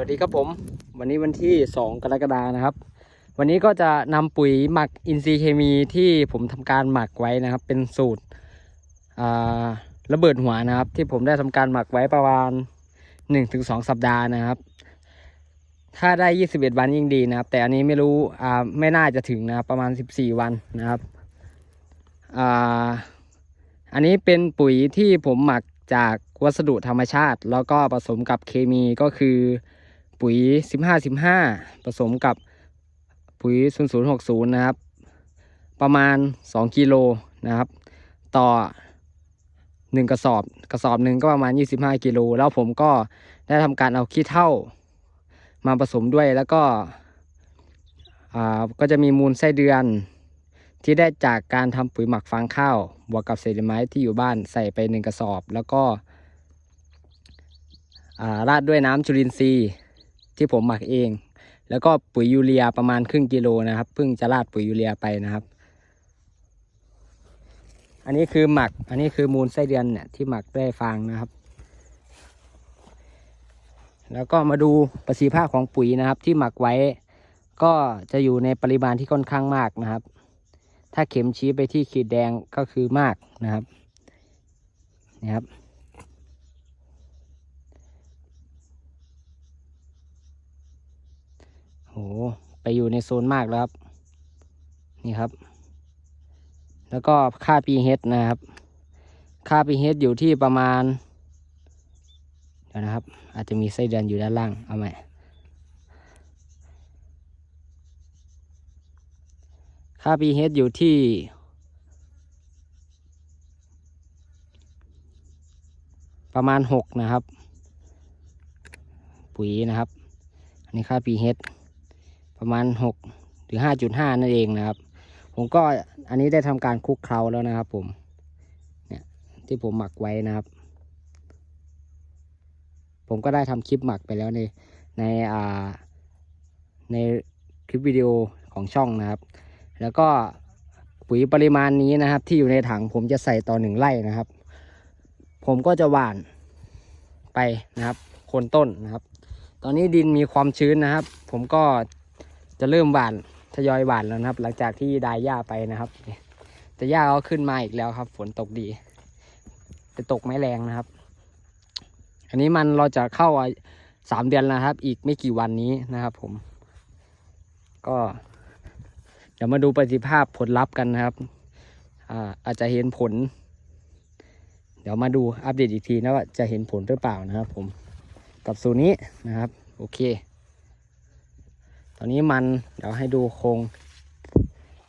วัสดีครับผม วันนี้วันที่ 2 กรกฎานะครับ วันนี้ก็จะนำปุ๋ยหมักอินทรีย์เคมีที่ผมทำการหมักไว้นะครับ เป็นสูตรระเบิดหัวนะครับ ที่ผมได้ทำการหมักไว้ประมาณ 1-2 สัปดาห์นะครับ ถ้าได้ 21 วันยิ่งดีนะครับ แต่อันนี้ไม่รู้ไม่น่าจะถึงนะครับประมาณ 14 วันนะครับออันนี้เป็นปุ๋ยที่ผมหมักจากวัสดุธรรมชาติ แล้วก็ผสมกับเคมีก็คือ ปุ๋ย 15 15 ผสมกับปุ๋ย 0060 นะครับ ประมาณ 2 กิโลนะครับ ต่อ 1 กระสอบ กระสอบหนึ่งก็ประมาณ 25 กิโล แล้วผมก็ได้ทำการเอาขี้เถ้ามาผสมด้วยแล้วก็อ่าก็จะมีมูลไส้เดือน ที่ได้จากการทำปุ๋ยหมักฟางข้าว บวกกับเศษไม้ที่อยู่บ้านใส่ไปหนึ่งกระสอบ แล้วก็อ่าราดด้วยน้ำจุลินทรีย์ ที่ผมหมักเอง แล้วก็ปุ๋ยยูเรียประมาณครึ่งกิโลนะครับเพิ่งจะราดปุ๋ยยูเรียไปนะครับ อันนี้คือหมัก อันนี้คือมูลไส้เดือนเนี่ยที่หมักด้วยฟางนะครับ แล้วก็มาดูประสิทธิภาพของปุ๋ยนะครับ ที่หมักไว้ ก็จะอยู่ในปริมาณที่ค่อนข้างมากนะครับ ถ้าเข็มชี้ไปที่ขีดแดงก็คือมากนะครับนี่ครับ โหไปอยู่ในโซนมากแล้วครับ นี่ครับ แล้วก็ค่า pH นะครับ ค่า pH อยู่ที่ประมาณเดี๋ยวนะครับ อาจจะมีไส้เดือนอยู่ด้านล่าง เอาใหม่ค่า pH อยู่ที่ประมาณหกนะครับ ปุ๋ยนะครับ อันนี้ค่า pH ประมาณหกหรือห้าจุดห้านั่นเองนะครับ ผมก็อันนี้ได้ทำการคลุกเคล้าแล้วนะครับ ผมเนี่ยที่ผมหมักไว้นะครับ ผมก็ได้ทำคลิปหมักไปแล้วในในอ่าในคลิปวิดีโอของช่องนะครับ แล้วก็ปุ๋ยปริมาณนี้นะครับ ที่อยู่ในถังผมจะใส่ต่อหนึ่งไร่นะครับ ผมก็จะหว่านไปนะครับโคนต้นนะครับ ตอนนี้ดินมีความชื้นนะครับ ผมก็ จะเริ่มหวานทยอยหวานแล้วนะครับ หลังจากที่ดายหญ้าไปนะครับ แต่หญ้าก็ขึ้นมาอีกแล้วครับ ฝนตกดีแต่ตกไม่แรงนะครับ อันนี้มันเราจะเข้าสามเดือนแล้วครับ อีกไม่กี่วันนี้นะครับ ผม ก็เดี๋ยวมาดูประสิทธิภาพผลลัพธ์กันนะครับอาอาจจะเห็นผล เดี๋ยวมาดูอัปเดตอีกทีนะว่าจะเห็นผลหรือเปล่านะครับ ผมกับสูนี้นะครับ โอเค ตอนนี้มันเดี๋ยวให้ดูโครง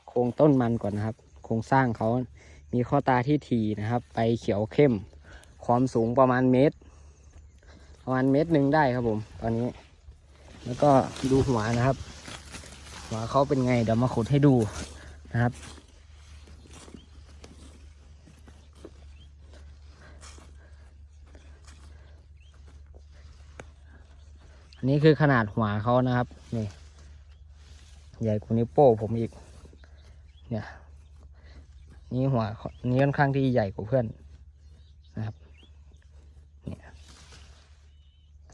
โครงต้นมันก่อนนะครับ โครงสร้างเขามีข้อตาที่ถีนะครับ ไปเขียวเข้ม ความสูงประมาณเมตร ประมาณเมตรหนึ่งได้ครับผม ตอนนี้ แล้วก็ดูหัวนะครับ หัวเขาเป็นไงเดี๋ยวมาขุดให้ดูนะครับอันนี้คือขนาดหัวเขานะครับนี่ ใหญ่กว่านิ้วโป้ผมอีก เนี่ย นี่หัวนี่ค่อนข้างที่ใหญ่กว่าเพื่อนนะครับ เนี่ย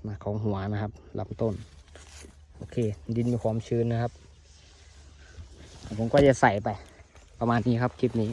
มาของหัวนะครับลำต้น โอเค ดินมีความชื้นนะครับ ผมก็จะใส่ไป ประมาณนี้ครับคลิปนี้